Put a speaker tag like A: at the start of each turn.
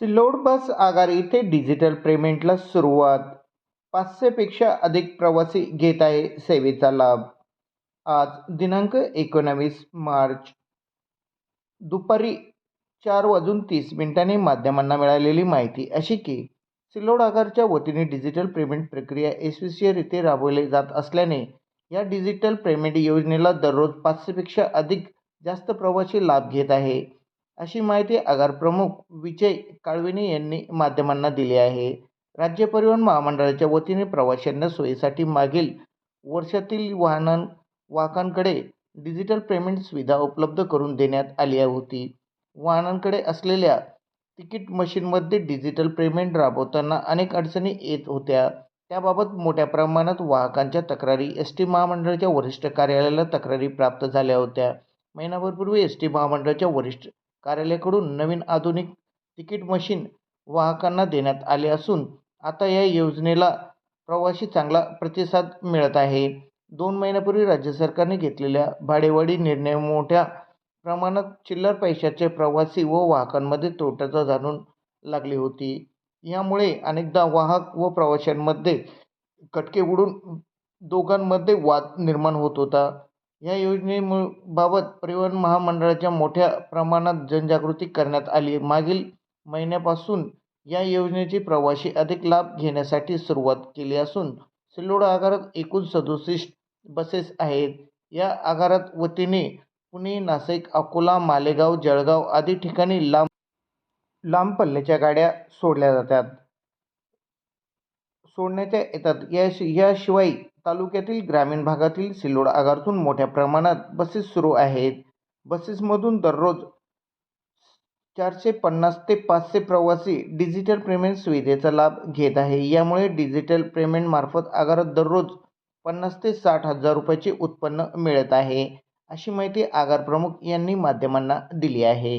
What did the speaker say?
A: सिल्लोड बस आगार इथे डिजिटल पेमेंटला सुरुवात. पाचशेपेक्षा अधिक प्रवासी घेत आहे सेवेचा लाभ. आज दिनांक एकोणावीस मार्च. दुपारी चार वाजून तीस मिनिटांनी माध्यमांना मिळालेली माहिती अशी की सिल्लोड आगारच्या वतीने डिजिटल पेमेंट प्रक्रिया यशस्वीरित्या राबवली जात असल्याने या डिजिटल पेमेंट योजनेला दररोज पाचशेपेक्षा अधिक जास्त प्रवासी लाभ घेत आहे. अशी माहिती आगार प्रमुख विजय काळविणे यांनी माध्यमांना दिली आहे. राज्य परिवहन महामंडळाच्या वतीने प्रवाशांना सोयीसाठी मागील वर्षातील वाहनां वाहकांकडे डिजिटल पेमेंट सुविधा उपलब्ध करून देण्यात आली होती. वाहनांकडे असलेल्या तिकीट मशीनमध्ये डिजिटल पेमेंट राबवताना अनेक अडचणी येत होत्या. त्याबाबत मोठ्या प्रमाणात वाहकांच्या तक्रारी एस टी महामंडळाच्या वरिष्ठ कार्यालयाला तक्रारी प्राप्त झाल्या होत्या. महिनाभरपूर्वी एस टी महामंडळाच्या वरिष्ठ कार्यालयाकडून नवीन आधुनिक तिकीट मशीन वाहकांना देण्यात आले असून आता या योजनेला प्रवासी चांगला प्रतिसाद मिळत आहे. दोन महिन्यापूर्वी राज्य सरकारने घेतलेल्या भाडेवाढी निर्णय मोठ्या प्रमाणात चिल्लर पैशाचे प्रवासी व वाहकांमध्ये तोट्याचा जाणून लागली होती. यामुळे अनेकदा वाहक व प्रवाशांमध्ये कटके उडून दोघांमध्ये वाद निर्माण होत होता. या योजनेबाबत परिवहन महामंडळाच्या मोठ्या प्रमाणात जनजागृती करण्यात आली. मागील महिन्यापासून या योजनेची प्रवासी अधिक लाभ घेण्यासाठी सुरुवात केली असून सिल्लोड आगारात एकूण सदुसष्ट बसेस आहेत. या आगारात वतीने पुणे नाशिक अकोला मालेगाव जळगाव आदी ठिकाणी लांब लांब पल्ल्याच्या गाड्या सोडल्या जातात. सोडण्याच्या येतात. या याशिवाय तालुक्यातील ग्रामीण भागातील सिल्लोड आगारातून मोठ्या प्रमाणात बसेस सुरू आहेत. बसेसमधून दररोज चारशे पन्नास ते पाचशे प्रवासी डिजिटल पेमेंट सुविधेचा लाभ घेत आहे. यामुळे डिजिटल पेमेंटमार्फत आगारात दररोज पन्नास ते साठ हजार रुपयाचे उत्पन्न मिळत आहे अशी माहिती आगार प्रमुख यांनी माध्यमांना दिली आहे.